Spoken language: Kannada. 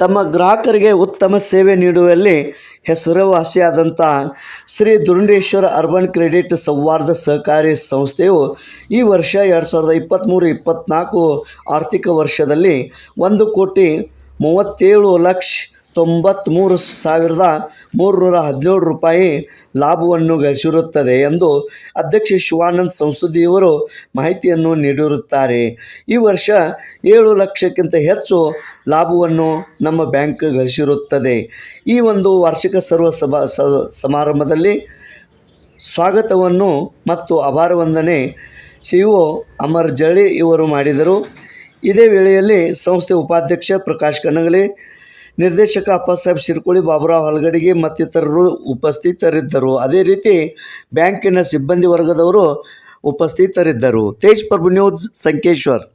ತಮ್ಮ ಗ್ರಾಹಕರಿಗೆ ಉತ್ತಮ ಸೇವೆ ನೀಡುವಲ್ಲಿ ಹೆಸರುವಾಸಿಯಾದಂಥ ಶ್ರೀ ದುರುಂಡೇಶ್ವರ ಅರ್ಬನ್ ಕ್ರೆಡಿಟ್ ಸೌಹಾರ್ದ ಸಹಕಾರಿ ಸಂಸ್ಥೆಯು ಈ ವರ್ಷ ಎರಡು ಸಾವಿರದ ಇಪ್ಪತ್ತ್ಮೂರು ಇಪ್ಪತ್ತ್ನಾಲ್ಕು ಆರ್ಥಿಕ ವರ್ಷದಲ್ಲಿ ಒಂದು ಕೋಟಿ ಮೂವತ್ತೇಳು ಲಕ್ಷ ತೊಂಬತ್ತ್ಮೂರು ಸಾವಿರದ ಮೂರುನೂರ ಹದಿನೇಳು ರೂಪಾಯಿ ಲಾಭವನ್ನು ಗಳಿಸಿರುತ್ತದೆ ಎಂದು ಅಧ್ಯಕ್ಷ ಶಿವಾನಂದ್ ಸಂಸದಿಯವರು ಮಾಹಿತಿಯನ್ನು ನೀಡಿರುತ್ತಾರೆ. ಈ ವರ್ಷ ಏಳು ಲಕ್ಷಕ್ಕಿಂತ ಹೆಚ್ಚು ಲಾಭವನ್ನು ನಮ್ಮ ಬ್ಯಾಂಕ್ ಗಳಿಸಿರುತ್ತದೆ. ಈ ಒಂದು ವಾರ್ಷಿಕ ಸರ್ವ ಸಮಾರಂಭದಲ್ಲಿ ಸ್ವಾಗತವನ್ನು ಮತ್ತು ಅಭಾರ ವಂದನೆ ಸಿ ಒ ಅಮರ್ ಜಳಿ ಇವರು ಮಾಡಿದರು. ಇದೇ ವೇಳೆಯಲ್ಲಿ ಸಂಸ್ಥೆ ಉಪಾಧ್ಯಕ್ಷ ಪ್ರಕಾಶ್ ಕನಗಲಿ ನಿರ್ದೇಶಕ ಅಪ್ಪಸಾಹೇಬ್ ಶಿರ್ಕೋಳಿ, ಬಾಬುರಾವ್ ಹಲಗಡಿಗೆ ಮತ್ತಿತರರು ಉಪಸ್ಥಿತರಿದ್ದರು. ಅದೇ ರೀತಿ ಬ್ಯಾಂಕಿನ ಸಿಬ್ಬಂದಿ ವರ್ಗದವರು ಉಪಸ್ಥಿತರಿದ್ದರು. ತೇಜ್ ಪ್ರಭು ನ್ಯೂಸ್, ಸಂಕೇಶ್ವರ್.